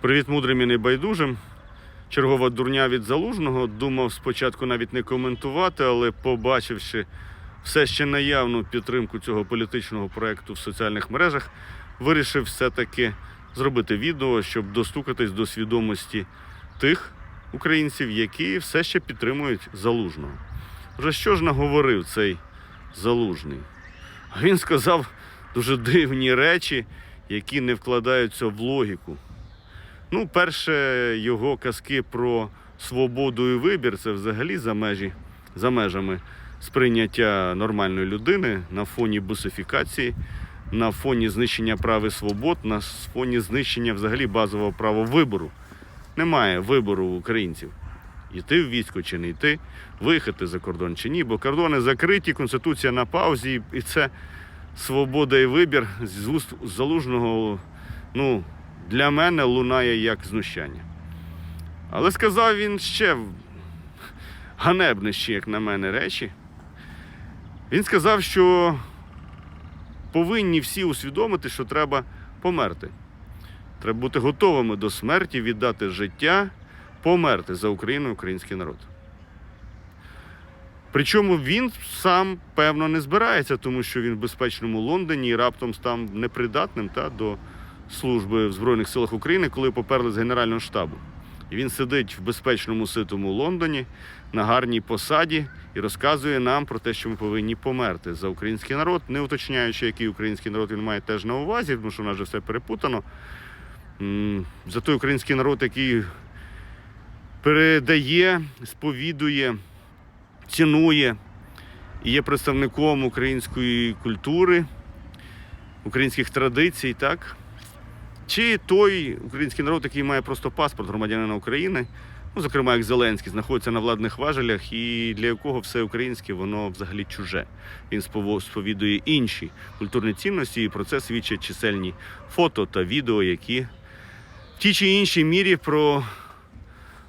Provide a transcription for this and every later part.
Привіт мудрим і небайдужим. Чергова дурня від залужного. Думав спочатку навіть не коментувати, але побачивши все ще наявну підтримку цього політичного проекту в соціальних мережах, вирішив все-таки зробити відео, щоб достукатись до свідомості тих українців, які все ще підтримують залужного. Вже що ж наговорив цей залужний? Він сказав дуже дивні речі, які не вкладаються в логіку. Ну, перше, його казки про свободу і вибір це взагалі за межі, за межами сприйняття нормальної людини на фоні бусифікації, на фоні знищення прав і свобод, на фоні знищення взагалі базового права вибору. Немає вибору українців. Йти в військо чи не йти, виїхати за кордон чи ні, бо кордони закриті, конституція на паузі, і це свобода і вибір з уст залужного. Ну, для мене лунає як знущання. Але сказав він ще ганебніші, як на мене, речі. Він сказав, що повинні всі усвідомити, що треба померти. Треба бути готовими до смерті, віддати життя, померти за Україну український народ. Причому він сам, певно, не збирається, тому що він в безпечному Лондоні і раптом став непридатним та, до служби в Збройних силах України, коли поперли з Генерального штабу. І він сидить в безпечному ситому Лондоні на гарній посаді і розказує нам про те, що ми повинні померти за український народ, не уточняючи, який український народ він має теж на увазі, тому що в нас вже все перепутано. За той український народ, який передає, сповідує, цінує і є представником української культури, українських традицій, так? Чи той український народ, який має просто паспорт громадянина України, ну, зокрема, як Зеленський, знаходиться на владних важелях, і для якого все українське, воно взагалі чуже. Він сповідує інші культурні цінності, і про це свідчать чисельні фото та відео, які в тій чи іншій мірі про...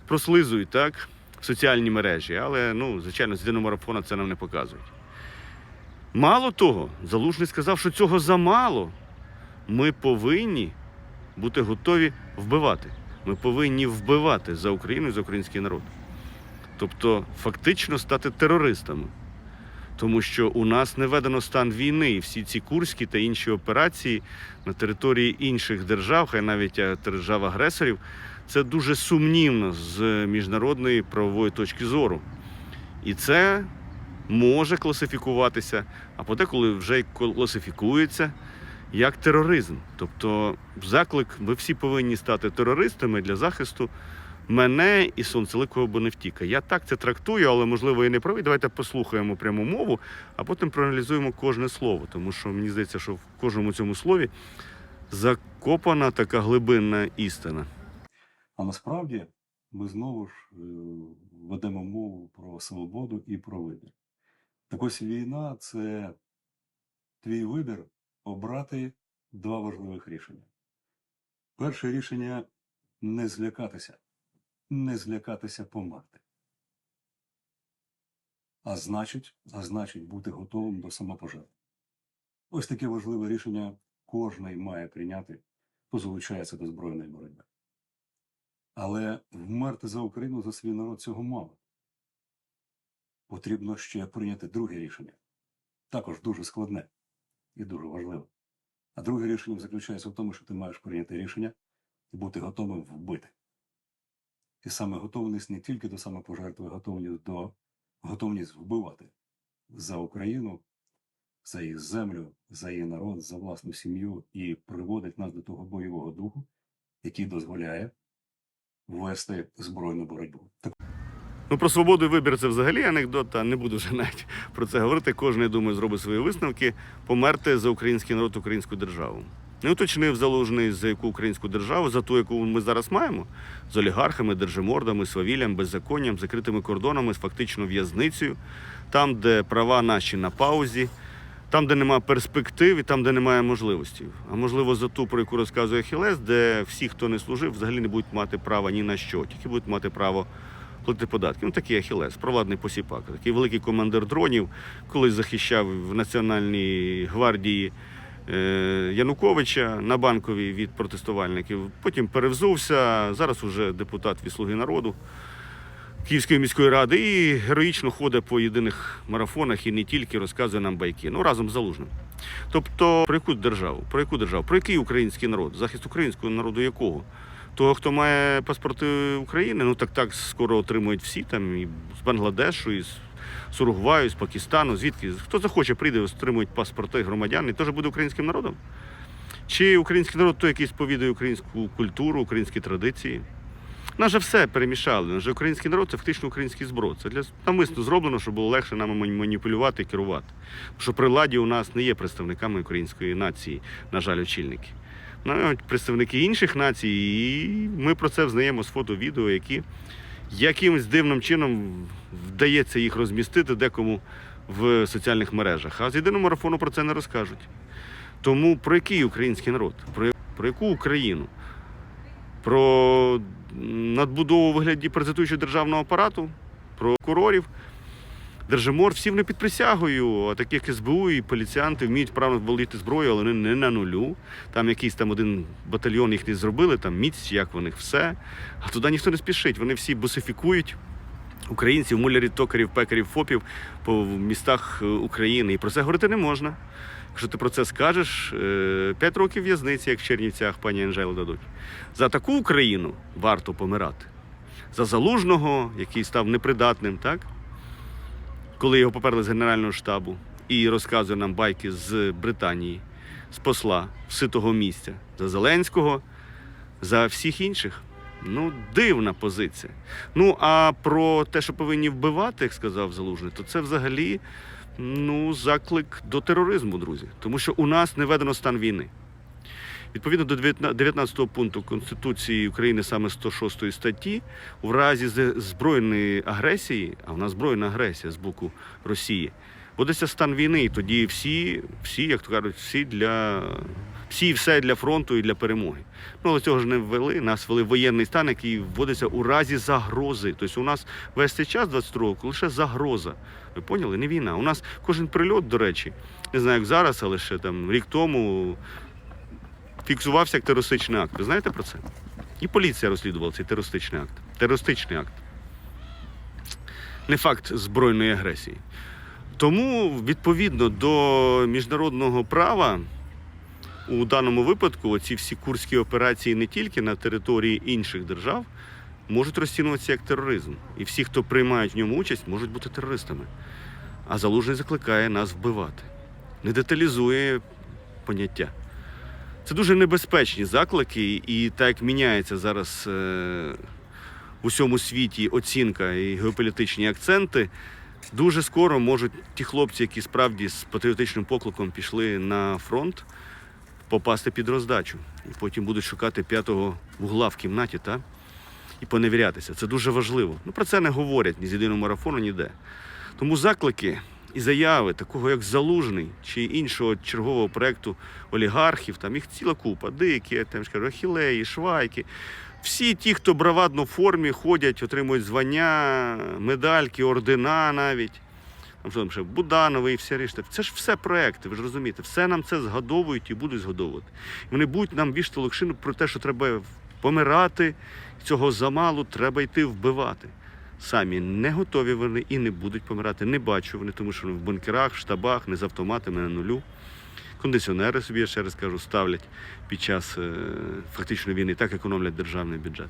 прослизують так, в соціальні мережі. Але, ну, звичайно, з марафона це нам не показують. Мало того, Залужний сказав, що цього замало. Ми повинні бути готові вбивати. Ми повинні вбивати за Україну і за український народ. Тобто, фактично стати терористами. Тому що у нас не введено стан війни, і всі ці курські та інші операції на території інших держав, хай навіть е, держав-агресорів, це дуже сумнівно з міжнародної правової точки зору. І це може класифікуватися, а подеколи вже й класифікується як тероризм. Тобто, заклик, ви всі повинні стати терористами для захисту мене і сонцеликого Боневтіка. Я так це трактую, але можливо і не правий. Давайте послухаємо пряму мову, а потім проаналізуємо кожне слово, тому що мені здається, що в кожному цьому слові закопана така глибинна істина. А насправді ми знову ж е, ведемо мову про свободу і про вибір. Так ось війна це твій вибір обрати два важливих рішення. Перше рішення не злякатися, не злякатися померти. А значить, а значить бути готовим до самопожертви. Ось таке важливе рішення кожний має прийняти, хто до збройної боротьби. Але вмерти за Україну за свій народ цього мало. Потрібно ще прийняти друге рішення. Також дуже складне і дуже важливе. А друге рішення заключається в тому, що ти маєш прийняти рішення і бути готовим вбити. І саме готовність не тільки до самопожертви, готовність до готовність вбивати за Україну, за її землю, за її народ, за власну сім'ю і приводить нас до того бойового духу, який дозволяє вести збройну боротьбу. Ну, про свободу і вибір це взагалі анекдот, та не буду вже навіть про це говорити. Кожен, я думаю, зробить свої висновки. Померти за український народ, українську державу. Не уточнив залужний за яку українську державу, за ту, яку ми зараз маємо, з олігархами, держимордами, свавіллям, беззаконням, закритими кордонами, з фактично в'язницею, там, де права наші на паузі, там, де немає перспектив і там, де немає можливостей. А можливо, за ту, про яку розказує Хілес, де всі, хто не служив, взагалі не будуть мати права ні на що, тільки будуть мати право платити податки. Ну такий Ахілес, провладний посіпак, такий великий командир дронів, колись захищав в Національній гвардії е, Януковича на банковій від протестувальників. Потім перевзувся. Зараз уже депутат від Слуги народу Київської міської ради і героїчно ходить по єдиних марафонах і не тільки розказує нам байки. Ну разом з залужним. Тобто, про яку державу? Про яку державу? Про який український народ? Захист українського народу якого? Того, хто має паспорти України, ну так так скоро отримують всі там і з Бангладешу, і з Уругваю, з Пакистану, звідки? Хто захоче, прийде, отримують паспорти громадян і теж буде українським народом? Чи український народ той, який сповідує українську культуру, українські традиції? Нас же все перемішали. Наш же український народ це фактично український зброд. Це для намисно зроблено, щоб було легше нам маніпулювати і керувати. Що при владі у нас не є представниками української нації, на жаль, очільники. Навіть представники інших націй, і ми про це взнаємо з фото, відео, які якимось дивним чином вдається їх розмістити декому в соціальних мережах. А з єдиного марафону про це не розкажуть. Тому про який український народ? Про, про яку Україну? Про надбудову вигляді презентуючого державного апарату, про курорів. Держимор, всі вони під присягою, а такі як СБУ і поліціянти вміють правильно володіти зброю, але вони не на нулю. Там якийсь там один батальйон їх не зробили, там міць, як в них все. А туди ніхто не спішить. Вони всі бусифікують українців, мулярів, токарів, пекарів, фопів по містах е, України. І про це говорити не можна. Якщо ти про це скажеш, 5 років в'язниці, як в Чернівцях пані Анжело дадуть. За таку Україну варто помирати. За залужного, який став непридатним, так? Коли його поперли з Генерального штабу і розказує нам байки з Британії, з посла, ситого місця, за Зеленського, за всіх інших. Ну, дивна позиція. Ну, а про те, що повинні вбивати, як сказав Залужний, то це взагалі ну, заклик до тероризму, друзі. Тому що у нас не введено стан війни. Відповідно до 19 пункту Конституції України, саме 106 статті, у разі збройної агресії, а в нас збройна агресія з боку Росії, вводиться стан війни, і тоді всі, всі, як то кажуть, всі для всі і все для фронту і для перемоги. Ну але цього ж не ввели. Нас ввели воєнний стан, який вводиться у разі загрози. Тобто у нас весь цей час 22 року лише загроза. Ви поняли? Не війна. У нас кожен прильот, до речі, не знаю, як зараз, але ще там рік тому фіксувався як терористичний акт. Ви знаєте про це? І поліція розслідувала цей терористичний акт. Терористичний акт. Не факт збройної агресії. Тому, відповідно до міжнародного права, у даному випадку оці всі курські операції не тільки на території інших держав можуть розцінюватися як тероризм. І всі, хто приймають в ньому участь, можуть бути терористами. А залужний закликає нас вбивати. Не деталізує поняття. Це дуже небезпечні заклики, і так як міняється зараз е, в усьому світі оцінка і геополітичні акценти, дуже скоро можуть ті хлопці, які справді з патріотичним покликом пішли на фронт, попасти під роздачу. І потім будуть шукати п'ятого вугла в кімнаті, та? і поневірятися. Це дуже важливо. Ну про це не говорять ні з єдиного марафону, ніде. Тому заклики і заяви, такого як Залужний чи іншого чергового проекту олігархів, там їх ціла купа, дикі, там ж кажу, ахілеї, швайки. Всі ті, хто бравадно в формі ходять, отримують звання, медальки, ордена навіть. Там що там ще Будановий і вся решта. Це ж все проекти, ви ж розумієте, все нам це згадовують і будуть згадовувати. І вони будуть нам вішати локшину про те, що треба помирати, цього замалу треба йти вбивати. Самі не готові вони і не будуть помирати. Не бачу вони, тому що вони в бункерах, в штабах, не з автоматами на нулю. Кондиціонери собі, я ще раз кажу, ставлять під час е, фактичної війни, так економлять державний бюджет.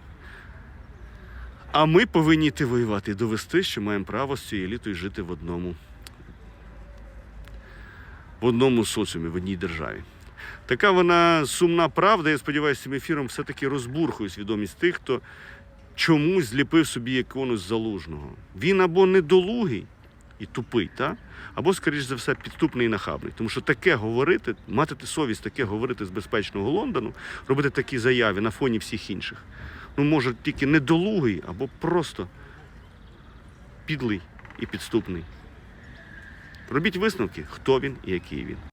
А ми повинні йти воювати і довести, що маємо право з цією елітою жити в одному, в одному соціумі, в одній державі. Така вона сумна правда. Я сподіваюся, цим ефіром все-таки розбурхує свідомість тих, хто чомусь зліпив собі з залужного. Він або недолугий і тупий, та? або, скоріш за все, підступний і нахабний. Тому що таке говорити, мати совість таке говорити з безпечного Лондону, робити такі заяви на фоні всіх інших. Ну, може, тільки недолугий або просто підлий і підступний. Робіть висновки, хто він і який він.